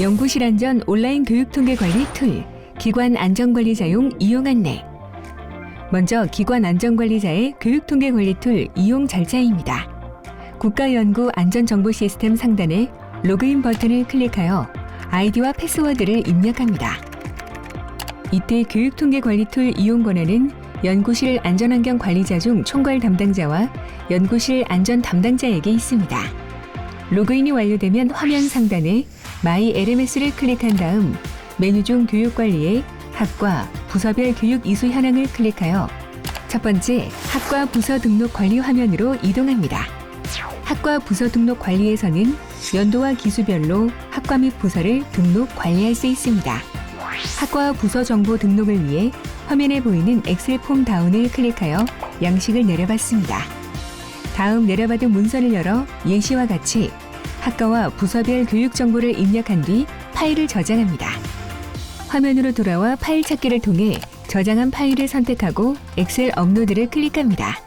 연구실 안전 온라인 교육 통계 관리 툴 기관 안전관리자용 이용 안내. 먼저 기관 안전관리자의 교육 통계 관리 툴 이용 절차입니다. 국가연구 안전정보 시스템 상단에 로그인 버튼을 클릭하여 아이디와 패스워드를 입력합니다. 이때 교육 통계 관리 툴 이용 권한은 연구실 안전환경 관리자 중 총괄 담당자와 연구실 안전 담당자에게 있습니다. 로그인이 완료되면 화면 상단에 마이 LMS를 클릭한 다음 메뉴 중 교육 관리에 학과, 부서별 교육 이수 현황을 클릭하여 첫 번째 학과 부서 등록 관리 화면으로 이동합니다. 학과 부서 등록 관리에서는 연도와 기수별로 학과 및 부서를 등록 관리할 수 있습니다. 학과 부서 정보 등록을 위해 화면에 보이는 엑셀 폼 다운을 클릭하여 양식을 내려받습니다. 다음 내려받은 문서를 열어 예시와 같이 학과와 부서별 교육 정보를 입력한 뒤 파일을 저장합니다. 화면으로 돌아와 파일 찾기를 통해 저장한 파일을 선택하고 엑셀 업로드를 클릭합니다.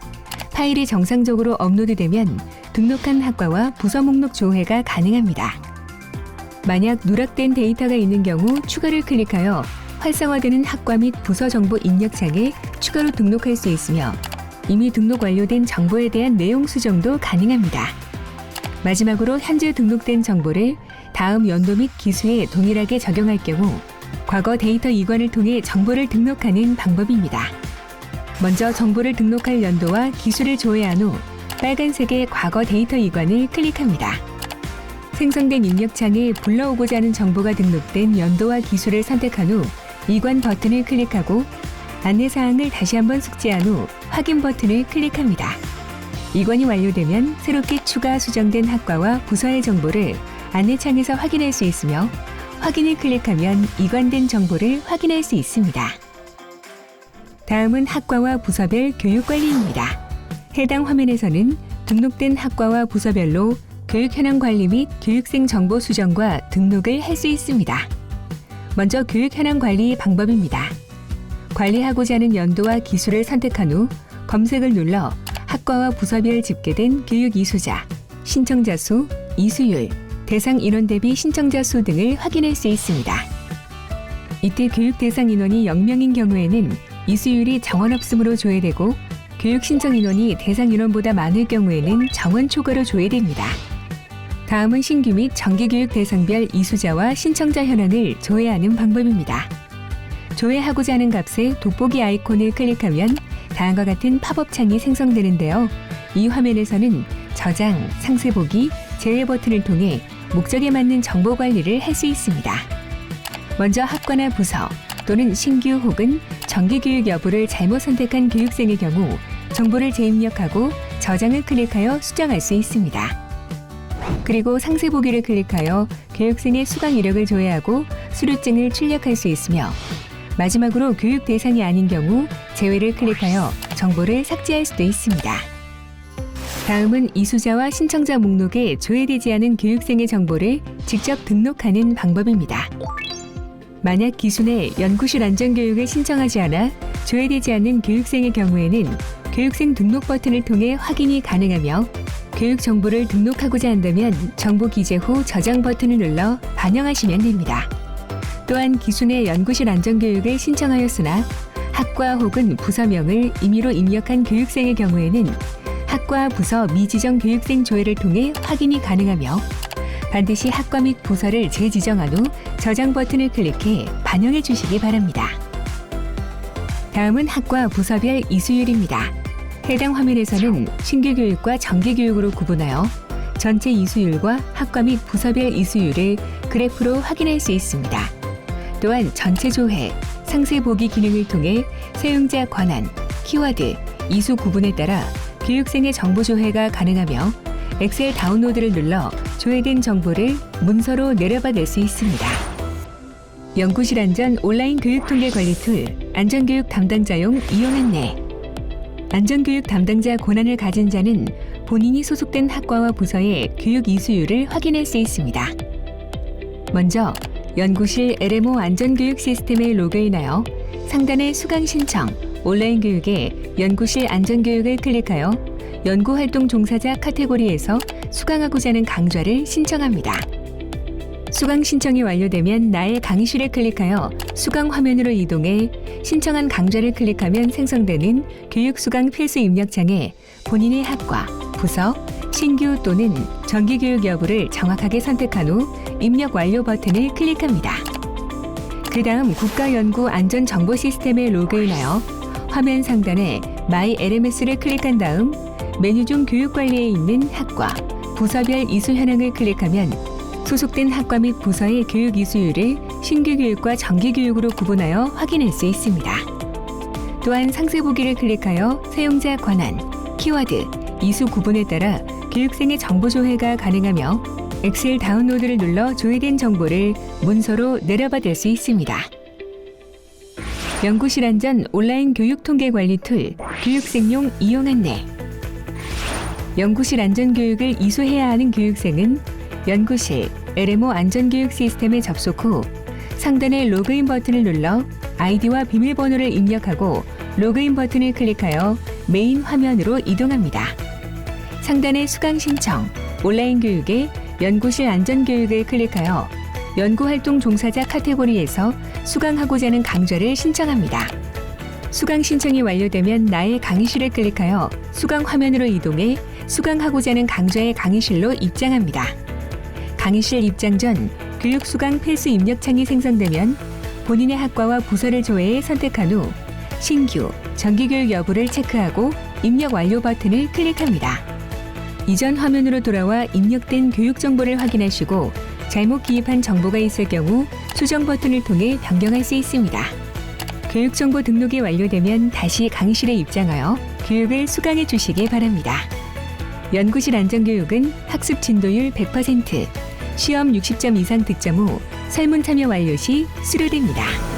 파일이 정상적으로 업로드되면 등록한 학과와 부서 목록 조회가 가능합니다. 만약 누락된 데이터가 있는 경우 추가를 클릭하여 활성화되는 학과 및 부서 정보 입력창에 추가로 등록할 수 있으며 이미 등록 완료된 정보에 대한 내용 수정도 가능합니다. 마지막으로 현재 등록된 정보를 다음 연도 및 기수에 동일하게 적용할 경우 과거 데이터 이관을 통해 정보를 등록하는 방법입니다. 먼저 정보를 등록할 연도와 기수를 조회한 후 빨간색의 과거 데이터 이관을 클릭합니다. 생성된 입력창에 불러오고자 하는 정보가 등록된 연도와 기수를 선택한 후 이관 버튼을 클릭하고 안내사항을 다시 한번 숙지한 후 확인 버튼을 클릭합니다. 이관이 완료되면 새롭게 추가 수정된 학과와 부서의 정보를 안내창에서 확인할 수 있으며 확인을 클릭하면 이관된 정보를 확인할 수 있습니다. 다음은 학과와 부서별 교육 관리입니다. 해당 화면에서는 등록된 학과와 부서별로 교육 현황 관리 및 교육생 정보 수정과 등록을 할 수 있습니다. 먼저 교육 현황 관리 방법입니다. 관리하고자 하는 연도와 기수를 선택한 후 검색을 눌러 학과와 부서별 집계된 교육 이수자, 신청자 수, 이수율, 대상 인원 대비 신청자 수 등을 확인할 수 있습니다. 이때 교육 대상 인원이 0명인 경우에는 이수율이 정원 없음으로 조회되고 교육 신청 인원이 대상 인원보다 많을 경우에는 정원 초과로 조회됩니다. 다음은 신규 및 정기교육 대상별 이수자와 신청자 현황을 조회하는 방법입니다. 조회하고자 하는 값에 돋보기 아이콘을 클릭하면 다음과 같은 팝업 창이 생성되는데요. 이 화면에서는 저장, 상세 보기, 제외 버튼을 통해 목적에 맞는 정보 관리를 할 수 있습니다. 먼저 학과나 부서 또는 신규 혹은 정기 교육 여부를 잘못 선택한 교육생의 경우 정보를 재입력하고 저장을 클릭하여 수정할 수 있습니다. 그리고 상세 보기를 클릭하여 교육생의 수강 이력을 조회하고 수료증을 출력할 수 있으며 마지막으로 교육 대상이 아닌 경우 제외를 클릭하여 정보를 삭제할 수도 있습니다. 다음은 이수자와 신청자 목록에 조회되지 않은 교육생의 정보를 직접 등록하는 방법입니다. 만약 기순에 연구실 안전교육을 신청하지 않아 조회되지 않는 교육생의 경우에는 교육생 등록 버튼을 통해 확인이 가능하며 교육 정보를 등록하고자 한다면 정보 기재 후 저장 버튼을 눌러 반영하시면 됩니다. 또한 기순에 연구실 안전교육을 신청하였으나 학과 혹은 부서명을 임의로 입력한 교육생의 경우에는 학과 부서 미지정 교육생 조회를 통해 확인이 가능하며 반드시 학과 및 부서를 재지정한 후 저장 버튼을 클릭해 반영해 주시기 바랍니다. 다음은 학과 부서별 이수율입니다. 해당 화면에서는 신규 교육과 정기 교육으로 구분하여 전체 이수율과 학과 및 부서별 이수율을 그래프로 확인할 수 있습니다. 또한 전체 조회, 상세 보기 기능을 통해 사용자 권한, 키워드, 이수 구분에 따라 교육생의 정보 조회가 가능하며 엑셀 다운로드를 눌러 조회된 정보를 문서로 내려받을 수 있습니다. 연구실 안전 온라인 교육 통계 관리 툴 안전교육 담당자용 이용 안내 안전교육 담당자 권한을 가진 자는 본인이 소속된 학과와 부서의 교육 이수율을 확인할 수 있습니다. 먼저 연구실 LMO 안전교육 시스템에 로그인하여 상단의 수강 신청, 온라인 교육에 연구실 안전교육을 클릭하여 연구활동 종사자 카테고리에서 수강하고자 하는 강좌를 신청합니다. 수강 신청이 완료되면 나의 강의실을 클릭하여 수강 화면으로 이동해 신청한 강좌를 클릭하면 생성되는 교육 수강 필수 입력창에 본인의 학과, 부서, 신규 또는 정기 교육 여부를 정확하게 선택한 후 입력 완료 버튼을 클릭합니다. 그 다음 국가연구안전정보 시스템에 로그인하여 화면 상단에 마이 LMS를 클릭한 다음 메뉴 중 교육 관리에 있는 학과, 부서별 이수 현황을 클릭하면 소속된 학과 및 부서의 교육 이수율을 신규 교육과 정기 교육으로 구분하여 확인할 수 있습니다. 또한 상세 보기를 클릭하여 사용자 권한, 키워드, 이수 구분에 따라 교육생의 정보 조회가 가능하며 엑셀 다운로드를 눌러 조회된 정보를 문서로 내려받을 수 있습니다. 연구실 안전 온라인 교육 통계 관리 툴 교육생용 이용 안내 연구실 안전 교육을 이수해야 하는 교육생은 연구실 LMO 안전 교육 시스템에 접속 후 상단의 로그인 버튼을 눌러 아이디와 비밀번호를 입력하고 로그인 버튼을 클릭하여 메인 화면으로 이동합니다. 상단의 수강 신청, 온라인 교육에 연구실 안전교육을 클릭하여 연구활동 종사자 카테고리에서 수강하고자 하는 강좌를 신청합니다. 수강 신청이 완료되면 나의 강의실을 클릭하여 수강 화면으로 이동해 수강하고자 하는 강좌의 강의실로 입장합니다. 강의실 입장 전 교육 수강 필수 입력창이 생성되면 본인의 학과와 부서를 조회해 선택한 후 신규, 정기교육 여부를 체크하고 입력 완료 버튼을 클릭합니다. 이전 화면으로 돌아와 입력된 교육 정보를 확인하시고 잘못 기입한 정보가 있을 경우 수정 버튼을 통해 변경할 수 있습니다. 교육 정보 등록이 완료되면 다시 강의실에 입장하여 교육을 수강해 주시기 바랍니다. 연구실 안전교육은 학습 진도율 100%, 시험 60점 이상 득점 후 설문 참여 완료 시 수료됩니다.